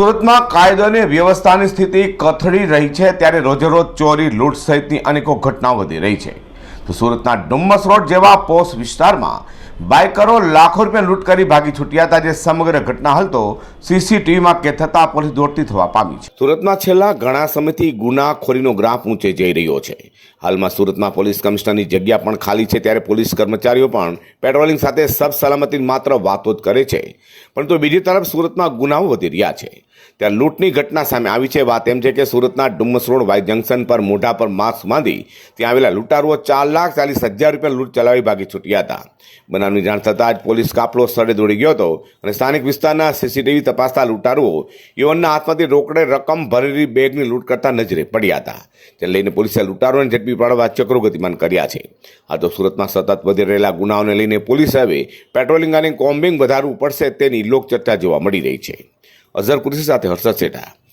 સુરતમાં કાયદો અને વ્યવસ્થાની સ્થિતિ કથળી રહી છે, ત્યારે રોજેરોજ ચોરી, લૂંટ સહિતની અનેકો ઘટનાઓ વધી રહી છે. તો સુરતના ડુમ્મસ રોડ જેવા પોસ્ટ વિસ્તારમાં બાઇકરો લાખો રૂપિયા લૂંટ કરી ભાગી છૂટ્યા હતા, જે સમગ્ર ઘટના હાલ તો સીસીટીવીમાં કે થતા પોલીસ દોડતી થવા પામી છે. સુરતમાં છેલ્લા ઘણા સમયથી ગુનાખોરીનો ગ્રાફ ઊંચે જઈ રહ્યો છે. હાલમાં સુરતમાં પોલીસ કમિશનરની જગ્યા પણ ખાલી છે, ત્યારે પોલીસ કર્મચારીઓ પણ પેટ્રોલિંગ સાથે સબ સલામતી માત્ર વાતો જ કરે છે. પરંતુ બીજી તરફ સુરતમાં ગુનાઓ વધી રહ્યા છે. ત્યાં લૂંટની ઘટના સામે આવી છે. વાત એમ છે કે સુરતના ડુમ્મસ રોડ વાય જંકશન પર મોઢા પર માસ્ક બાંધી ત્યાં આવેલા લૂંટારુઓ ચાર લાખ ચાલીસ હજાર રૂપિયા લૂંટ ચલાવી ભાગી છૂટ્યા હતા. બનાવની જાણ થતાં જ પોલીસ કાફલો સ્થળે દોડી ગયો હતો અને સ્થાનિક વિસ્તારના સીસીટીવી તપાસતા લૂંટારુઓ યુવાનના હાથમાંથી રોકડે રકમ ભરેલી બેગની લૂંટ કરતા નજરે પડ્યા હતા. તેને લઈને પોલીસે લૂંટારોને ઝડપી પાડવા ચક્રો ગતિમાન કર્યા છે. આ તો સુરતમાં સતત વધી રહેલા ગુનાઓને લઈને પોલીસ હવે પેટ્રોલિંગ અને કોમ્બિંગ વધારવું પડશે તેની લોકચર્ચા જોવા મળી રહી છે. અઝર કુરેશી સાથે હર્ષદ સેઠા